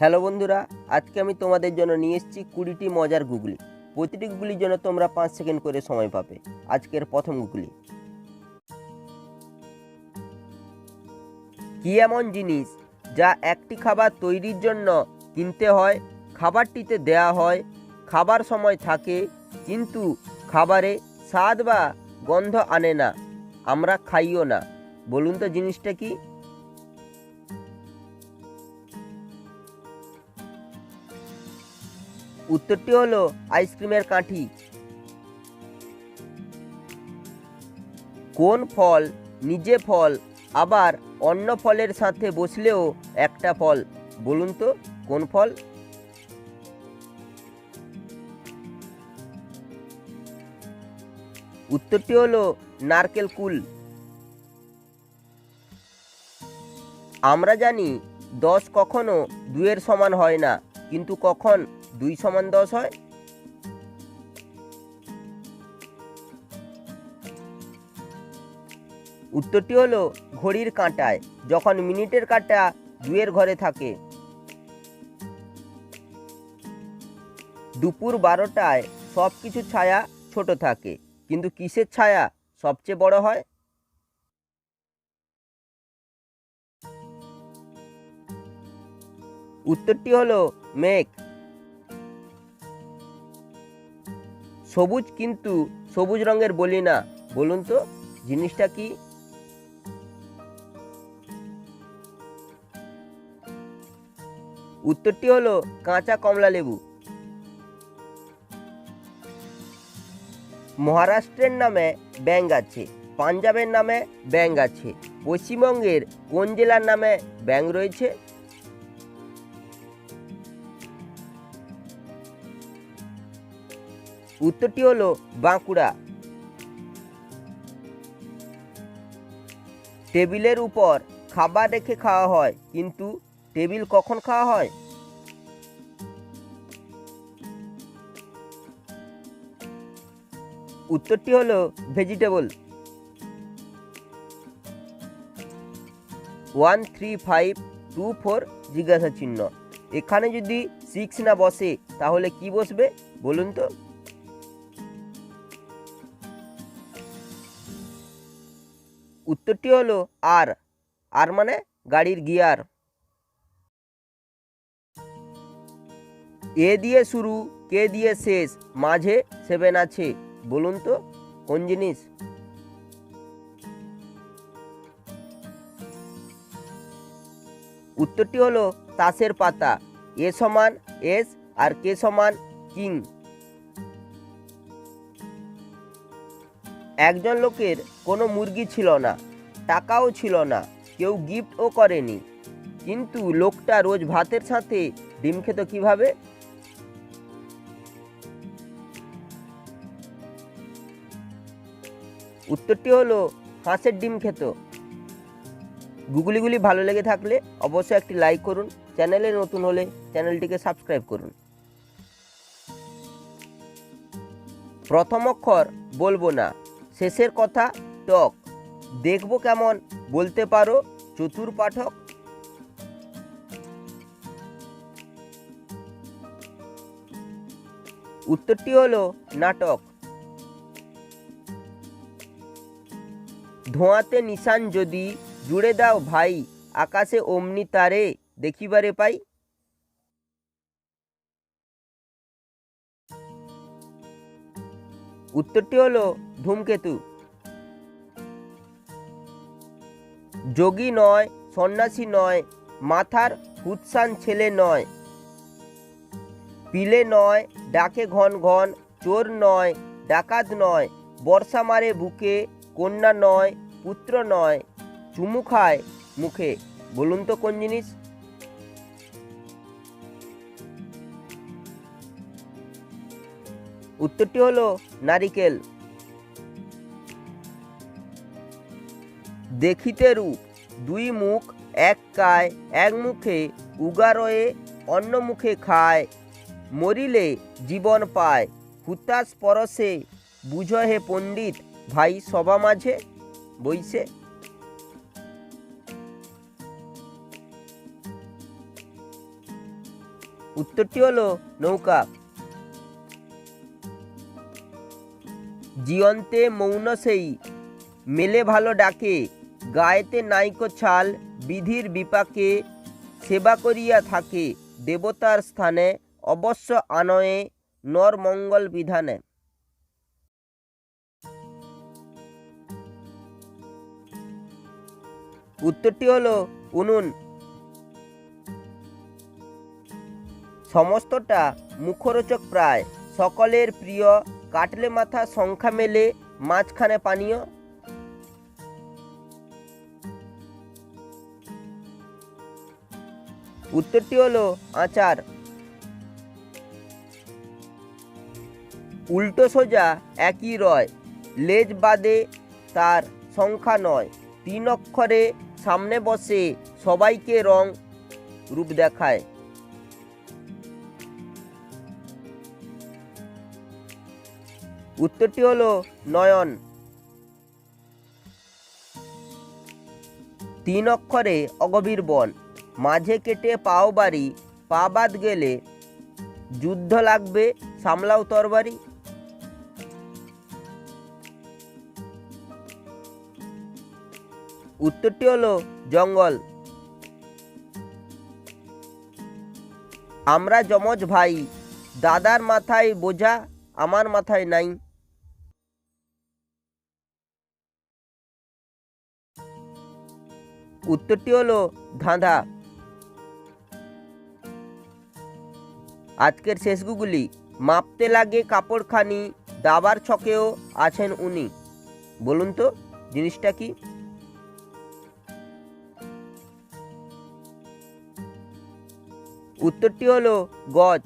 Hello বন্ধুরা, আজকে আমি তোমাদের জন্য নিয়ে এসেছি কুড়িটি মজার গুগলি। প্রতিটি গুগলির জন্য তোমরা পাঁচ সেকেন্ড করে সময় পাবে। আজকের প্রথম গুগলি। কি এমন জিনিস যা একটি খাবার তৈরির জন্য কিনতে হয়, খাবারটিতে দেয়া হয়, খাবার সময় থাকে, কিন্তু খাবারে স্বাদ বা গন্ধ আনে না, আমরা খাইও না। বলুন তো জিনিসটা কি? উত্তরটি হলো আইসক্রিমের কাঠি। কোন ফল নিজে ফল, আবার অন্য ফলের সাথে বসলেও একটা ফল? বলুন তো, কোন ফল? উত্তরটি হলো নারকেল কুল। আমরা জানি দশ কখনো দুইয়ের সমান হয় না। কিন্তু কখন? দুই সমান দশ হয়? উত্তরটি হলো ঘড়ির কাঁটায়, যখন মিনিটের কাঁটা দুয়ের ঘরে থাকে। দুপুর বারোটায় সব কিছু ছায়া ছোট থাকে, কিন্তু কিসের ছায়া সবচেয়ে বড় হয়? উত্তরটি হলো মেঘ। সবুজ কিন্তু সবুজ রঙের বলি না। বলুন তো, জিনিসটা কি? উত্তরটি হলো কাঁচা কমলা লেবু। মহারাষ্ট্রের নামে ব্যাং আছে, পাঞ্জাবের নামে ব্যাং আছে, পশ্চিমবঙ্গের কোন জেলার নামে ব্যাং রয়েছে? উত্তরটি হলো বাঁকুড়া। টেবিলের উপর খাবার রেখে খাওয়া হয়, কিন্তু টেবিল কখন খাওয়া হয়? উত্তরটি হলো vegetable. One three five two four জিজ্ঞাসা চিহ্ন এখানে যদি সিক্স না বসে, তাহলে কি বসবে? বলুন তো। উত্তরটি হলো আর। আর মানে গাড়ির গিয়ার। এ দিয়ে শুরু, কে দিয়ে শেষ, মাঝে সেভেন আছে। বলুন তো, কোন জিনিস? উত্তরটি হলো তাসের পাতা। এ সমান এস আর কে সমান কিং। একজন লোকের কোনো মুরগি ছিল না, টাকাও ছিল না, কেউ গিফটও করেনি। কিন্তু লোকটা রোজ ভাতের সাথে ডিম খেত কীভাবে? উত্তরটি হলো, হাঁসের ডিম খেত। গুগলিগুলি ভালো লেগে থাকলে অবশ্যই একটি লাইক করুন। চ্যানেলে নতুন হলে চ্যানেলটিকে সাবস্ক্রাইব করুন। প্রথম অক্ষর বলব না। শেষের কথা, টক। দেখব কেমন? বলতে পারো, চতুর পাঠক। উত্তরটি হলো, নাটক। ধোঁয়াতে নিশান যদি, জুড়ে দাও ভাই, আকাশে অমনি তারে, দেখিবারে পাই। উত্তরটি হলো ধূমকেতু। যোগী নয়, সন্ন্যাসী নয়, মাথার হুৎসান ছেলে নয়। পিলে নয়, ডাকে ঘন ঘন, চোর নয়, ডাকাত নয়, বর্ষা মারে বুকে, কন্যা নয়, পুত্র নয়, চুমু খায় মুখে। বলুন তো কোন জিনিস? উত্তরটি হলো নারিকেল। দেখিতে রূপ, দুই মুখ এক কায়, এক মুখে উগারয়ে, অন্য মুখে খায়। মরিলে জীবন পায়, হুতাশ পরশে বুঝ হে পণ্ডিত ভাই সবা মাঝে বইছে। উত্তরটি হলো নৌকা। জিয়ন্তে মৌন সেই মেলে ভালো ডাকে, গায়েতে নাইকো ছাল, বিধির বিপাকে সেবা করিয়া থাকে দেবতার স্থানে, অবশ্য আনয়ে নর মঙ্গল বিধানে। উত্তরটি হলো উনুন। সমস্তটা মুখরোচক প্রায়, সকলের প্রিয় কাটলে মাথা, সংখ্যা মেলে, মাঝখানে পানীয়। উত্তরটি হলো আচার। উল্টো সোজা একই রয়, লেজ বাদে তার সংখ্যা নয়। তিন অক্ষরে সামনে বসে সবাইকে রং রূপ দেখায়। উত্তরটি হলো নয়ন। তিন অক্ষরে অগভীর বন, মাঝে কেটে পাও বাড়ি, পা বাদ গেলে যুদ্ধ লাগবে, সামলাও তরবারি। উত্তরটি হলো জঙ্গল। আমরা যমজ ভাই, দাদার মাথায় বোঝা, আমার মাথায় নাই। উত্তরটি হলো ধাঁধা। আজকের শেষ গুগলি, মাপতে লাগে কাপড়খানি, দাবার ছকেও আছেন উনি। বলুন তো, জিনিসটা কি? উত্তরটি হলো গজ।